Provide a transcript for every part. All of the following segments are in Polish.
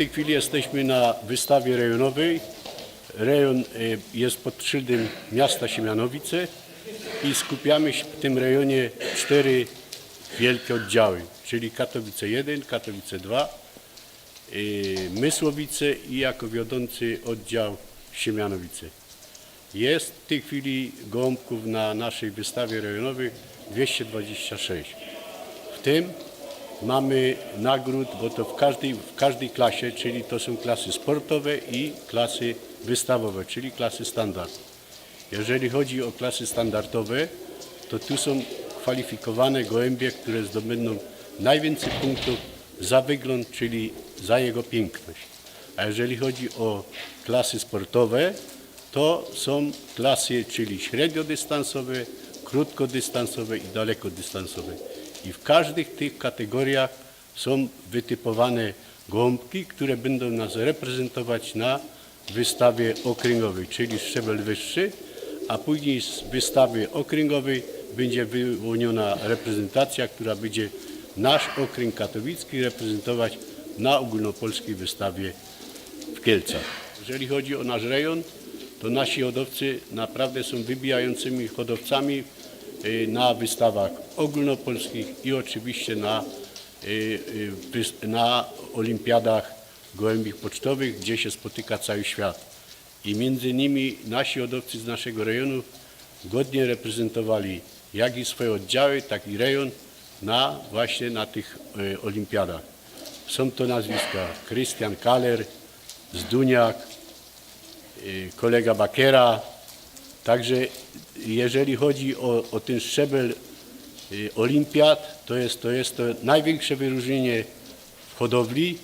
tej chwili jesteśmy na wystawie rejonowej. Rejon y, jest pod szyldem miasta Siemianowice i skupiamy się w tym rejonie cztery wielkie oddziały, czyli Katowice 1, Katowice 2, y, Mysłowice i jako wiodący oddział Siemianowice. Jest w tej chwili gołąbków na naszej wystawie rejonowej 226. W tym mamy nagród, bo to w każdej, w każdej klasie, czyli to są klasy sportowe i klasy wystawowe, czyli klasy standard. Jeżeli chodzi o klasy standardowe, to tu są kwalifikowane gołębie, które zdobędą najwięcej punktów za wygląd, czyli za jego piękność. A jeżeli chodzi o klasy sportowe, to są klasy, czyli średniodystansowe, krótkodystansowe i dalekodystansowe. I w każdych tych kategoriach są wytypowane gołąbki, które będą nas reprezentować na wystawie okręgowej, czyli szczebel wyższy, a później z wystawy okręgowej będzie wyłoniona reprezentacja, która będzie nasz okręg katowicki reprezentować na ogólnopolskiej wystawie w Kielcach. Jeżeli chodzi o nasz rejon, to nasi hodowcy naprawdę są wybijającymi hodowcami na wystawach ogólnopolskich i oczywiście na, y, y, na olimpiadach gołębich pocztowych, gdzie się spotyka cały świat. I między innymi nasi hodowcy z naszego rejonu godnie reprezentowali jak i swoje oddziały, tak i rejon na właśnie na tych y, olimpiadach. Są to nazwiska Krystian Kaler, Zduniak, y, kolega Bakiera. Także jeżeli chodzi o, o ten szczebel y, olimpiad, to jest, to jest to największe wyróżnienie w hodowli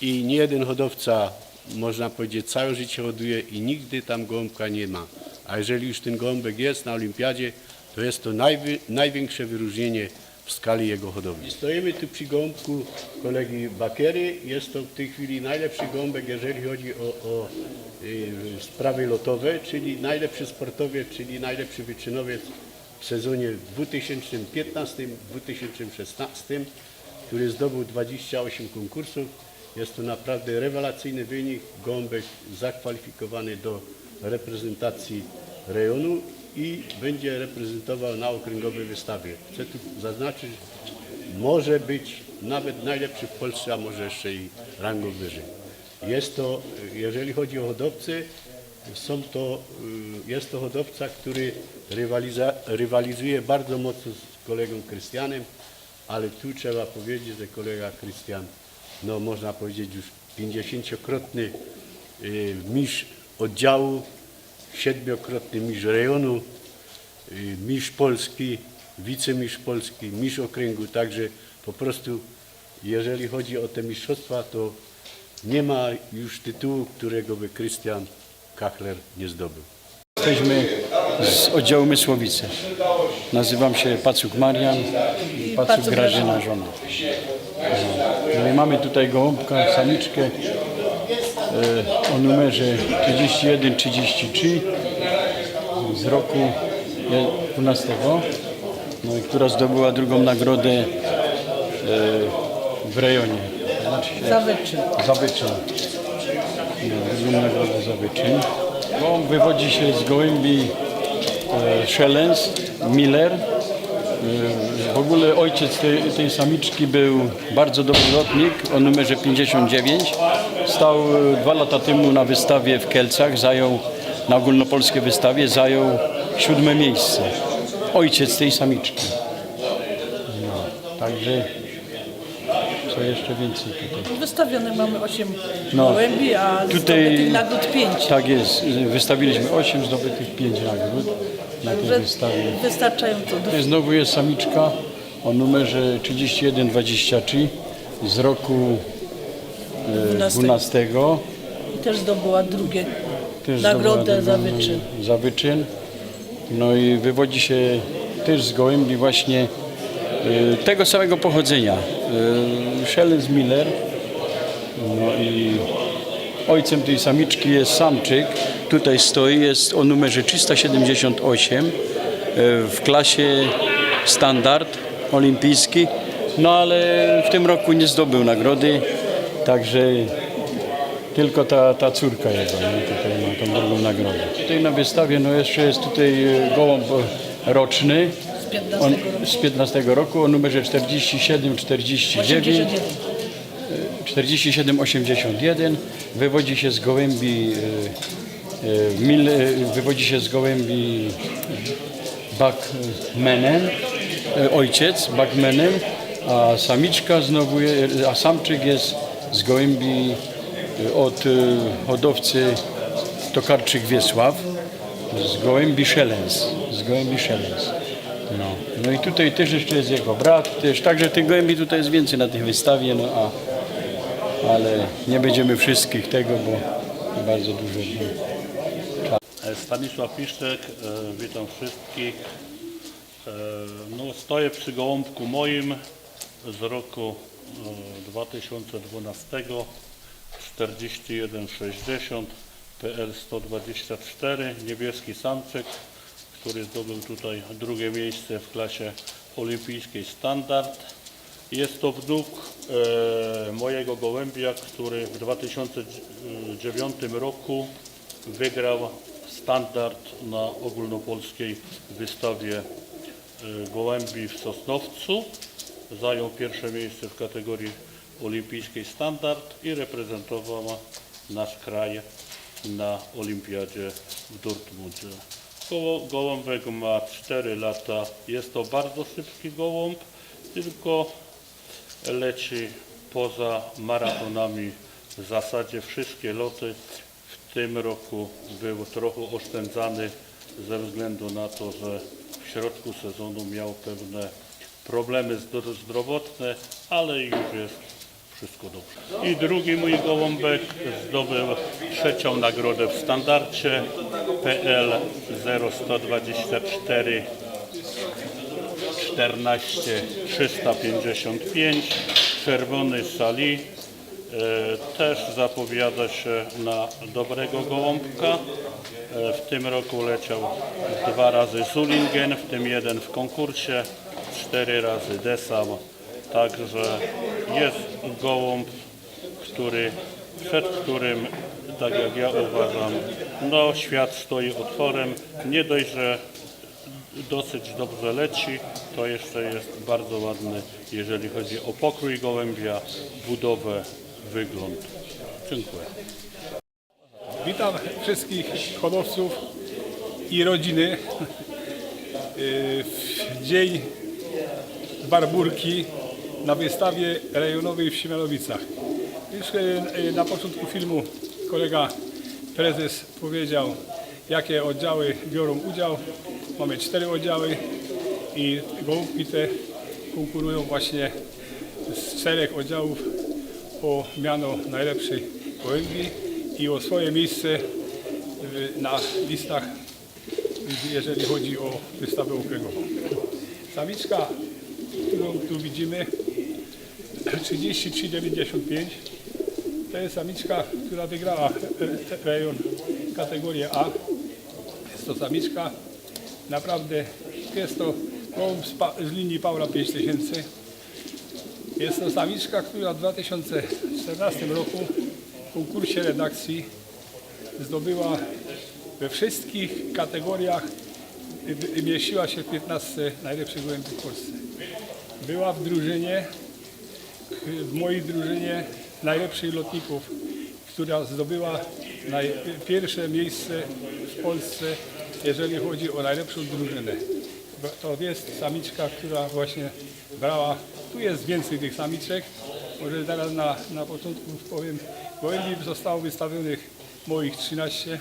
i nie jeden hodowca, można powiedzieć, całe życie hoduje i nigdy tam gołąbka nie ma. A jeżeli już ten gołąbek jest na olimpiadzie, to jest to najwy, największe wyróżnienie w skali jego hodowli. Stoimy tu przy gołąbku kolegi Bakiery. Jest to w tej chwili najlepszy gołąbek, jeżeli chodzi o, o y, sprawy lotowe, czyli najlepszy sportowiec, czyli najlepszy wyczynowiec w sezonie 2015-2016, który zdobył 28 konkursów. Jest to naprawdę rewelacyjny wynik. Gołąbek zakwalifikowany do reprezentacji rejonu i będzie reprezentował na okręgowej wystawie. Chcę tu zaznaczyć, może być nawet najlepszy w Polsce, a może jeszcze i rangą wyżej. Jest to, jeżeli chodzi o hodowcy, są to, y, jest to hodowca, który rywaliza, rywalizuje bardzo mocno z kolegą Krystianem, ale tu trzeba powiedzieć, że kolega Krystian, no można powiedzieć już 50-krotny y, mistrz oddziału, siedmiokrotny mistrz rejonu, y, mistrz Polski, wicemistrz Polski, mistrz okręgu, także po prostu jeżeli chodzi o te mistrzostwa, to nie ma już tytułu, którego by Krystian Kachler nie zdobył. Jesteśmy z oddziału Mysłowice. Nazywam się Pacuk Marian i Pacuk Grażyna żona. No i mamy tutaj gołąbka, samiczkę o numerze 3133 z roku 12, no i która zdobyła drugą nagrodę e, w rejonie. Znaczy się Za wyczyn. za wyczyn. No, drugą nagrodę. Gołąb wywodzi się z gołębi e, Szelens, Miller. E, w ogóle ojciec tej, tej samiczki był bardzo dobry lotnik o numerze 59. Stał e, dwa lata temu na wystawie w Kielcach, zajął na ogólnopolskiej wystawie, zajął siódme miejsce. Ojciec tej samiczki. No, także co jeszcze więcej tutaj. Wystawione mamy 8 No. gołębi, a Tutaj- nagród 5. Tak jest. Wystawiliśmy 8 zdobytych 5 nagród na tej Że wystawie. wystarczająco dużo. Znowu jest samiczka o numerze 3123 z roku 12. 12. I też zdobyła drugie Też nagrodę za wyczyn. Za wyczyn. No i wywodzi się też z gołębi właśnie e, tego samego pochodzenia. E, Shelens Miller. No i ojcem tej samiczki jest samczyk. Tutaj stoi, jest o numerze 378 e, w klasie standard olimpijski. No ale w tym roku nie zdobył nagrody. Także tylko ta, ta córka jego nie, tutaj ma tą drugą nagrodę. Tutaj na wystawie no jeszcze jest tutaj e, gołąb roczny Z 15 on, roku. z 15 roku o numerze 47 49 81. 4781 wywodzi się z gołębi e, e, mil, wywodzi się z gołębi Buckmanem, e, ojciec Buckmanem, a samiczka znowu, a samczyk jest z gołębi e, od e, hodowcy Tokarczyk Wiesław, z gołębi Szelens, z gołębi Szelens. No. no i tutaj też jeszcze jest jego brat, też, także tych gołębi tutaj jest więcej na tej wystawie, no a ale nie będziemy wszystkich tego, bo bardzo dużo. E, Stanisław Piszczek, e, witam wszystkich. E, No, stoję przy gołąbku moim z roku 2012 4160 PL 124 niebieski samczyk, który zdobył tutaj drugie miejsce w klasie olimpijskiej standard. Jest to wnuk e, mojego gołębia, który w 2009 roku wygrał standard na ogólnopolskiej wystawie e, gołębi w Sosnowcu. Zajął pierwsze miejsce w kategorii olimpijskiej standard i reprezentował nasz kraj na olimpiadzie w Dortmundzie. Gołąbek ma 4 lata. Jest to bardzo szybki gołąb, tylko leci poza maratonami. W zasadzie wszystkie loty w tym roku był trochę oszczędzany ze względu na to, że w środku sezonu miał pewne problemy zdro- zdrowotne, ale już jest wszystko dobrze. I drugi mój gołąbek zdobył trzecią nagrodę w standardzie PL 0124 14 355 czerwony sali e, też zapowiada się na dobrego gołąbka. E, W tym roku leciał dwa razy Zulingen, w tym jeden w konkursie, cztery razy Desam. Także jest gołąb, który, przed którym, tak jak ja uważam, no świat stoi otworem. Nie dość, że dosyć dobrze leci, to jeszcze jest bardzo ładny, jeżeli chodzi o pokrój gołębia, budowę, wygląd. Dziękuję. Witam wszystkich hodowców i rodziny Yy, w dzień Barburki na wystawie rejonowej w Siemianowicach. Już yy, na początku filmu kolega prezes powiedział, jakie oddziały biorą udział. Mamy cztery oddziały i gołąbki te konkurują właśnie z czterech oddziałów o miano najlepszej gołębi i o swoje miejsce na listach, jeżeli chodzi o wystawę okręgową. Samiczka, którą tu widzimy, 33,95 to jest samiczka, która wygrała rejon kategorię A. Jest to samiczka, naprawdę jest to z, linii Paula 5000. Jest to samiczka, która w 2014 roku w konkursie redakcji zdobyła we wszystkich kategoriach, mieściła się w 15 najlepszych gołębi w Polsce. Była w drużynie, w mojej drużynie najlepszych lotników, która zdobyła pierwsze miejsce w Polsce, jeżeli chodzi o najlepszą drużynę. To jest samiczka, która właśnie brała, tu jest więcej tych samiczek, może zaraz na, na początku powiem, gołębi zostało wystawionych moich 13,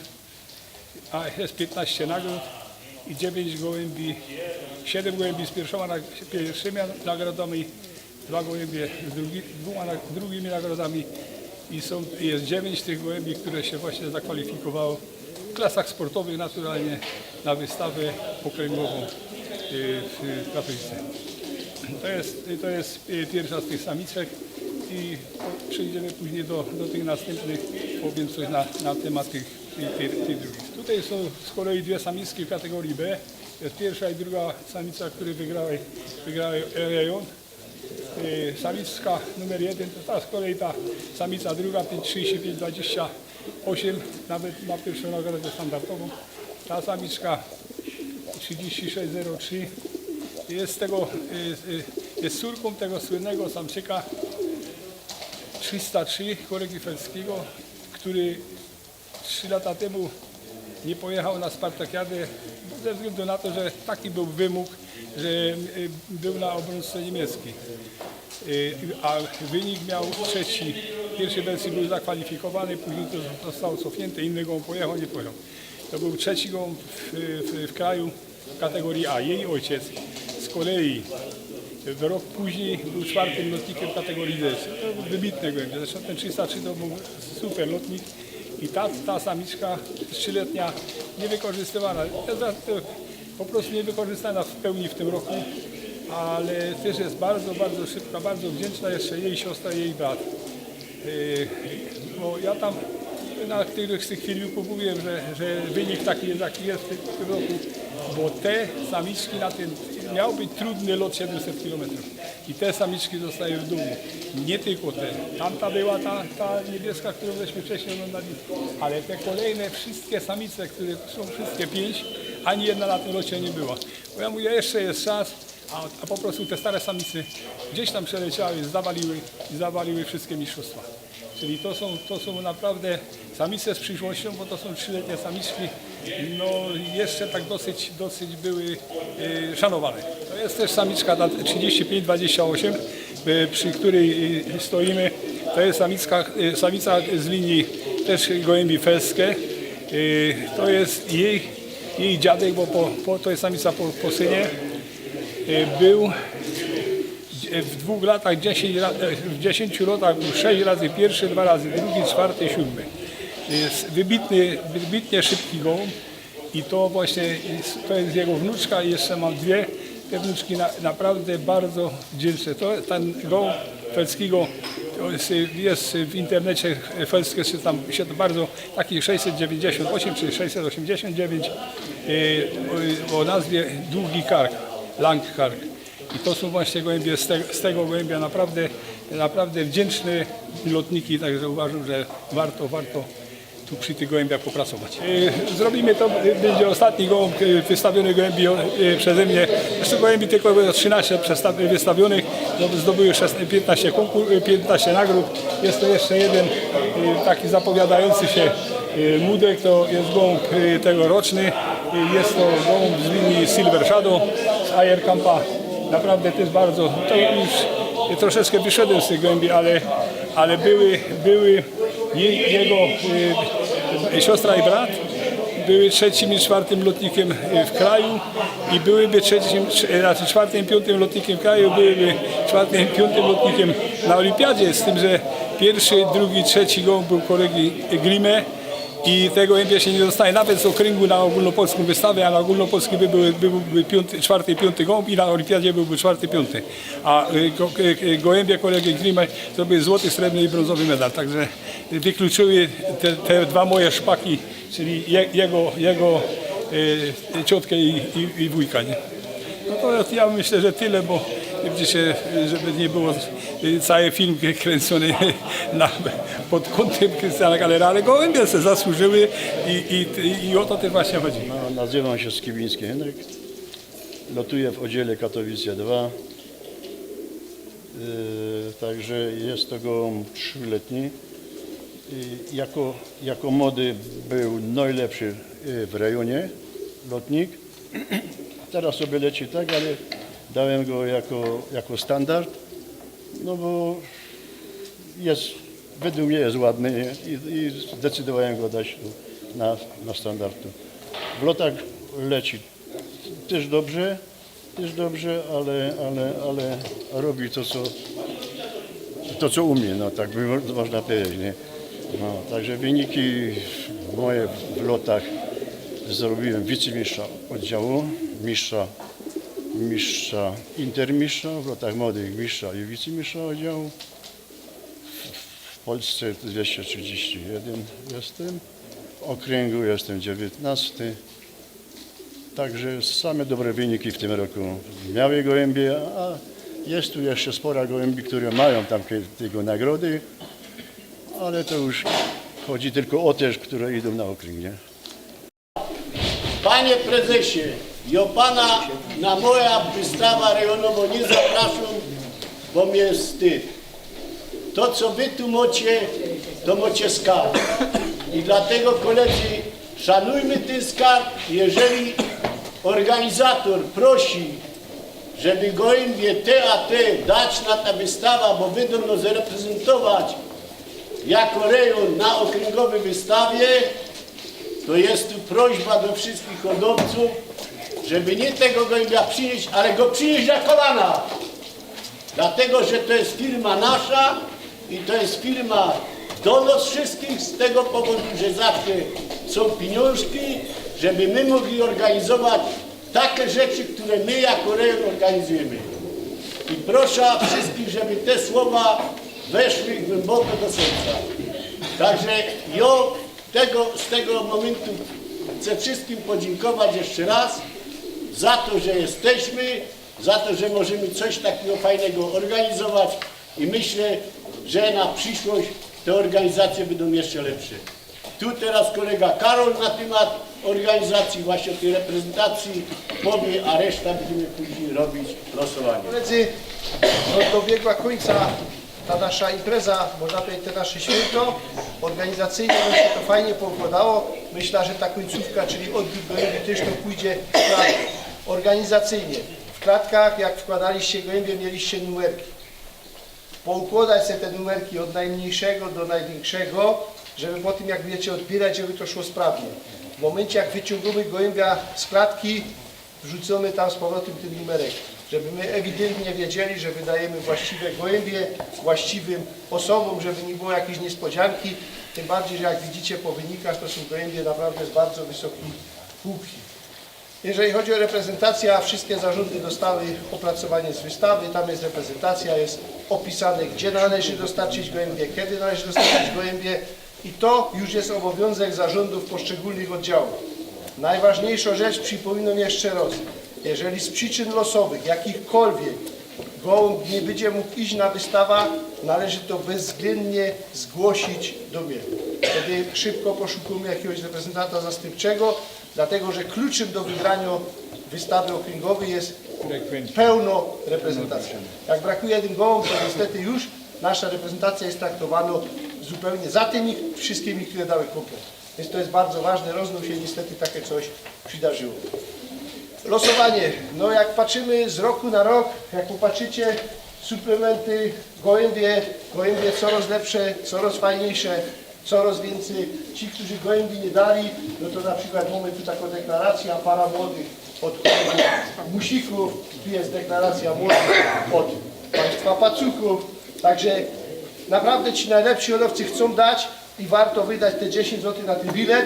a jest 15 nagród i 9 gołębi, 7 gołębi z pierwszoma, pierwszymi nagrodami, dwa gołębie z drugi, dwoma drugimi nagrodami i są, jest 9 tych gołębi, które się właśnie zakwalifikowało w klasach sportowych naturalnie na wystawę okręgową y, w Katowicach. To jest, to jest y, pierwsza z tych samiczek i przejdziemy później do, do tych następnych, powiem coś na, na temat tych, tych, tych drugich. Tutaj są z kolei dwie samiczki w kategorii B. Jest pierwsza i druga samica, które wygrały, wygrały rejon. y, samiczka numer jeden, to ta z kolei ta samica druga 5,35-28, nawet ma pierwszą nagrodę standardową. Ta samiczka 36,03 jest tego, y, y, jest córką tego słynnego samczyka 303 kolegi Felskiego, który 3 lata temu nie pojechał na Spartakiadę ze względu na to, że taki był wymóg, że y, był na obrońce niemiecki. Y, A wynik miał trzeci. W pierwszej wersji był zakwalifikowany, później to zostało cofnięte, inny gołąb pojechał, nie pojechał. To był trzeci gołąb w, w, w kraju w kategorii A. Jej ojciec z kolei rok później był czwartym lotnikiem kategorii D. Wybitny gołębie. Zresztą ten 303 to był super lotnik. I ta, ta samiczka trzyletnia niewykorzystywana. To Po prostu niewykorzystana w pełni w tym roku, ale też jest bardzo, bardzo szybka, bardzo wdzięczna jeszcze jej siostra, jej brat. Yy, Bo ja tam na których z tych filmików mówiłem, że, że wynik taki jest, jaki jest w tym roku, bo te samiczki na tym, miał być trudny lot 700 km i te samiczki zostają w domu. Nie tylko te. Tamta była ta, ta niebieska, którą żeśmy wcześniej oglądali, ale te kolejne wszystkie samice, które są wszystkie pięć, ani jedna na tym locie nie była. Bo ja mówię, jeszcze jest czas, a, a po prostu te stare samice gdzieś tam przeleciały, zawaliły i zawaliły wszystkie mistrzostwa. Czyli to są, to są naprawdę samice z przyszłością, bo to są trzyletnie samiczki, no jeszcze tak dosyć, dosyć były e, szanowane. To jest też samiczka na 35-28, e, przy której e, stoimy. To jest samiczka, e, samica z linii też gołębi felskie. E, to jest jej, jej dziadek, bo po, po, to jest samica po, po synie. Był w dwóch latach, 10, ra- e, w 10 latach był 6 razy pierwszy, dwa razy drugi, czwarty, siódmy. Jest wybitny, wybitnie szybki gołąb i to właśnie jest, to jest jego wnuczka i jeszcze mam dwie. Te wnuczki na, naprawdę bardzo wdzięczne. To, ten gołąb Felskiego jest, jest w internecie Felskie się tam się to bardzo taki 698 czy 689 e, o, o nazwie Długi Kark, Lang Kark. I to są właśnie gołębie z, te, z tego gołębia naprawdę, naprawdę wdzięczne lotniki, także uważam, że warto, warto tu przy tych gołębiach popracować. E, Zrobimy to, e, będzie ostatni gołąb e, wystawiony gołębi przeze mnie. Zresztą gołębi tylko było 13 przestaw- wystawionych, zdo- zdobyły 16 15, konkur- e, 15 nagród. Jest to jeszcze jeden taki zapowiadający się mudek, to jest gołąb tegoroczny. Jest to gołąb z linii Silver Shadow z Ajerkampa. Naprawdę też bardzo, to już troszeczkę wyszedłem z tych gołębi, ale, ale były, były jego siostra i brat, były trzecim i czwartym lotnikiem y, w kraju i byłyby trzecim, trz- znaczy czwartym i piątym lotnikiem w kraju, byłyby czwartym i piątym lotnikiem na olimpiadzie, z tym, że pierwszy, drugi, trzeci gołąb był kolegi Grime, i tego gołębia się nie dostaje nawet z okręgu na ogólnopolską wystawę, a na ogólnopolskiej by były, by byłby piąty, czwarty piąty gołąb i na olimpiadzie byłby czwarty, piąty. A go, y, y, gołębie kolegi Grima zdobyły złoty, srebrny i brązowy medal. Także wykluczyły te, te dwa moje szpaki, czyli je, jego, jego y, ciotkę i, i, i wujka. Nie? No to ja myślę, że tyle, bo widzicie, żeby nie było y, cały film kręcony na, pod kątem Krystiana Galera, ale gołębie se zasłużyły i, i, i o to też właśnie chodzi. No, nazywam się Skibiński Henryk. Lotuję w oddziale Katowice 2. Yy, także jest to gołąb trzyletni. I jako, jako młody był najlepszy yy, w rejonie lotnik. Teraz sobie leci tak, ale dałem go jako, jako standard, no bo jest, według mnie jest ładny? I, i zdecydowałem go dać na, na standardu. W lotach leci też dobrze, też dobrze, ale, ale, ale robi to, co, to, co umie, no tak by mo- można powiedzieć, nie? No, także wyniki moje w lotach zrobiłem wicemistrza oddziału, mistrza, mistrza, intermistrza, w lotach młodych mistrza i wicemistrza oddziału. W Polsce 231 jestem, w okręgu jestem 19. Także same dobre wyniki w tym roku miały gołębie, a Jest tu jeszcze spora gołębi, które mają tam te- tego nagrody, ale to już chodzi tylko o te, które idą na okręg, nie? Panie prezesie, ja pana na moja wystawa rejonowa nie zapraszam, bo mnie wstyd. To, co wy tu macie, to macie skarb. I dlatego koledzy, szanujmy ten skarb. Jeżeli organizator prosi, żeby gołębie te a te dać na ta wystawa, bo będą no zareprezentować jako rejon na okręgowej wystawie, to jest tu prośba do wszystkich hodowców, żeby nie tego gołębia przynieść, ale go przynieść na kolana. Dlatego, że to jest firma nasza i to jest firma do nas wszystkich z tego powodu, że zawsze są pieniążki, żeby my mogli organizować takie rzeczy, które my jako rejon organizujemy. I proszę wszystkich, żeby te słowa weszły głęboko do serca. Także ja tego, z tego momentu chcę wszystkim podziękować jeszcze raz za to, że jesteśmy, za to, że możemy coś takiego fajnego organizować i myślę, że na przyszłość te organizacje będą jeszcze lepsze. Tu teraz kolega Karol na temat organizacji właśnie tej reprezentacji powie, a reszta będziemy później robić losowanie. Koledzy, no dobiegła końca ta nasza impreza, można powiedzieć te nasze święto. Organizacyjnie nam się to fajnie poukładało. Myślę, że ta końcówka, czyli odbiór gołębi też to pójdzie tak organizacyjnie. W klatkach, jak wkładaliście gołębie, mieliście numerki. Poukładać sobie te numerki od najmniejszego do największego, żeby po tym jak będziecie odbierać, żeby to szło sprawnie. W momencie jak wyciągamy gołębia z klatki, wrzucamy tam z powrotem ten numerek, żeby my ewidentnie wiedzieli, że wydajemy właściwe gołębie właściwym osobom, żeby nie było jakiejś niespodzianki. Tym bardziej, że jak widzicie po wynikach, to są gołębie naprawdę z bardzo wysokiej półki. Jeżeli chodzi o reprezentację, wszystkie zarządy dostały opracowanie z wystawy, tam jest reprezentacja, jest opisane, gdzie należy dostarczyć gołębie, kiedy należy dostarczyć gołębie i to już jest obowiązek zarządów poszczególnych oddziałów. Najważniejsza rzecz, przypominam jeszcze raz, jeżeli z przyczyn losowych, jakichkolwiek, gołąb nie będzie mógł iść na wystawę, należy to bezwzględnie zgłosić do mnie. Wtedy szybko poszukamy jakiegoś reprezentanta zastępczego, dlatego że kluczem do wygrania wystawy okręgowej jest pełno reprezentacja. Jak brakuje jeden gołąb, to niestety już nasza reprezentacja jest traktowana zupełnie za tymi wszystkimi, które dały komplet. Więc to jest bardzo ważne, rozną się niestety takie coś przydarzyło. Losowanie. No jak patrzymy z roku na rok, jak popatrzycie, suplementy, gołębie, gołębie coraz lepsze, coraz fajniejsze, coraz więcej. Ci, którzy gołębi nie dali, no to na przykład mamy tu taką deklarację, para młodych od musików, tu jest deklaracja młodych od państwa pacuchów. Także naprawdę ci najlepsi hodowcy chcą dać i warto wydać te 10 zł na ten bilet,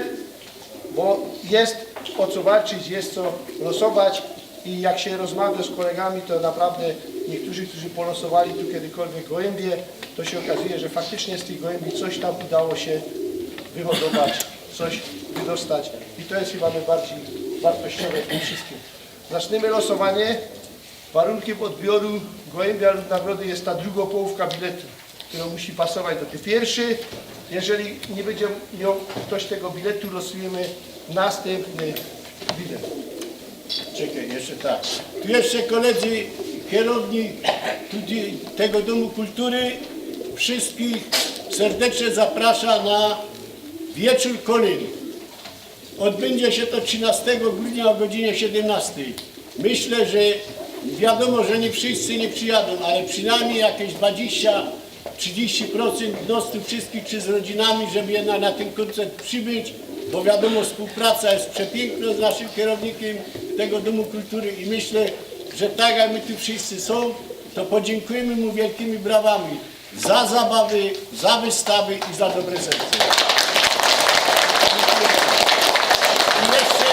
bo jest o co walczyć, jest co losować i jak się rozmawia z kolegami, to naprawdę niektórzy, którzy polosowali tu kiedykolwiek gołębie, to się okazuje, że faktycznie z tych gołębi coś tam udało się wyhodować, coś wydostać i to jest chyba najbardziej wartościowe w tym wszystkim. Zaczniemy losowanie. Warunkiem odbioru gołębia lub nagrody jest ta druga połówka biletu, która musi pasować do tej pierwszej. Jeżeli nie będzie miał ktoś tego biletu, losujemy następny bilet. Czekaj, jeszcze tak. Tu jeszcze koledzy, kierownik tutaj tego Domu Kultury wszystkich serdecznie zaprasza na wieczór kolyn. Odbędzie się to 13 grudnia o godzinie 17. Myślę, że wiadomo, że nie wszyscy nie przyjadą, ale przynajmniej jakieś 20-30% nos tu wszystkich czy z rodzinami, żeby jednak na ten koncert przybyć, bo wiadomo, współpraca jest przepiękna z naszym kierownikiem tego Domu Kultury i myślę, że tak jak my tu wszyscy są, to podziękujemy mu wielkimi brawami za zabawy, za wystawy i za dobre serce. I jeszcze,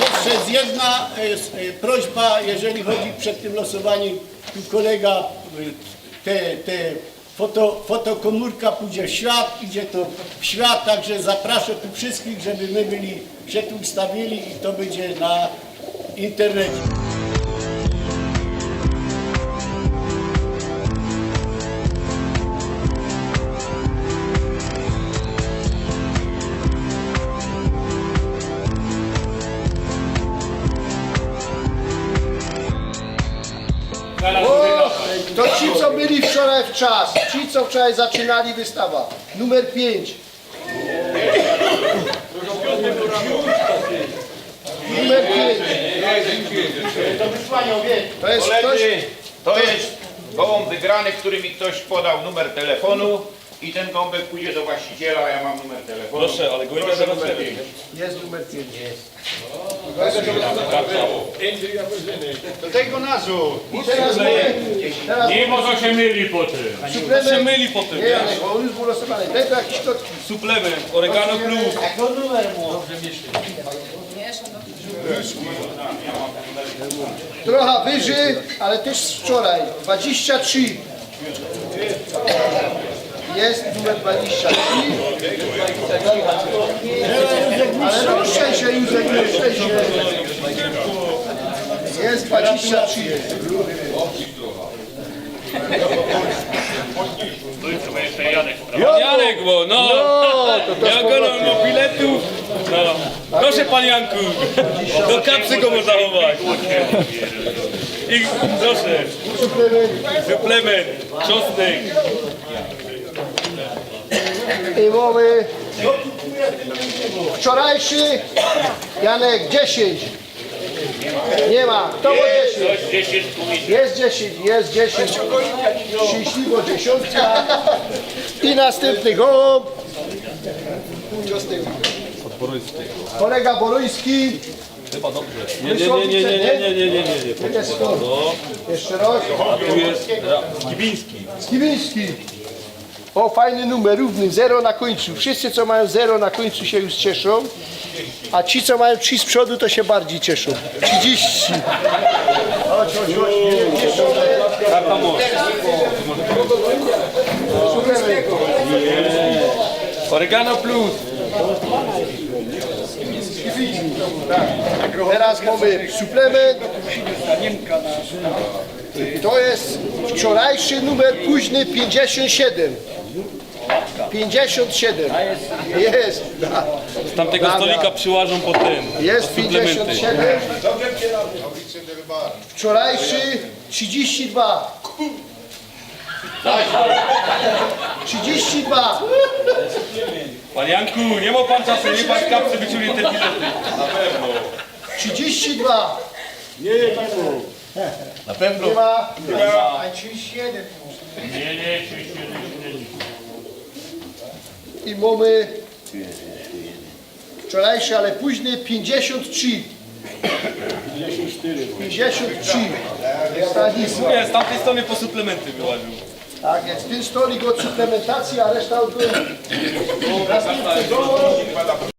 jeszcze jest jedna e, e, prośba, jeżeli chodzi przed tym losowaniem, tu kolega, e, te, te foto, fotokomórka pójdzie w świat, idzie to w świat, także zapraszam tu wszystkich, żeby my byli, się tu ustawili i to będzie na internecie. To ci, co byli wczoraj w czas co wczoraj zaczynali wystawa. Numer 5. Numer 5. To jest ktoś, Koledzy, to jest gołąb wygrany, który mi ktoś podał numer telefonu i ten gąbek pójdzie do właściciela, a ja mam numer telefonu. Proszę, ale Proszę numer 5. jest numer 5. Do tego nazu. Nie może się myli po tym. suplement. się myli potem. Nie, Janek, bo on już był losowany. Daj to jakieś kotki. Suplement, oregano plus. Trochę wyżej, ale też z wczoraj. 23. Jest numer 23. Ale no ruszaj się Józek, ruszaj się. Jest 23. Janek, bo no. Ja go no, no biletów. No. Proszę pan Janku. Do kapsy go można chować. I proszę. Suplement. Czosnek. I mamy wczorajszy Janek 10. Nie ma. Kto ma 10? Jest 10, jest 10. Szczęśliwo dziesiątka. I następny gołąb. Tym? Kolega Boruński. Chyba dobrze. Nie, nie, nie, nie, nie, nie, nie, nie, nie, nie. Skąd? Jeszcze raz. Tu jest Skibiński. Skibiński. O, fajny numer, równy, zero na końcu. Wszyscy, co mają zero na końcu się już cieszą, a ci, co mają trzy z przodu, to się bardziej cieszą. 30. Chodź, chodź, chodź. Nie, nie. Oregano plus. Teraz mamy suplement. To jest wczorajszy numer późny 57. 57. Jest. Z tamtego Dobra. stolika przyłażą po tym. Jest po suplementy. 57. Wczorajszy 32. 32. Pan Janku, nie ma pan czasu, nie pan kapsy wyciągnie te bilety. 32. Nie, Na pewno. Nie ma. A 31. Nie, nie, oczywiście nie. I mamy wczorajszy, ale późny 53. 53. Jest Stanisław. Nie, z tamtej strony po suplementy wyłaził. Tak jest. Ten stolik od suplementacji, a reszta od gołąb.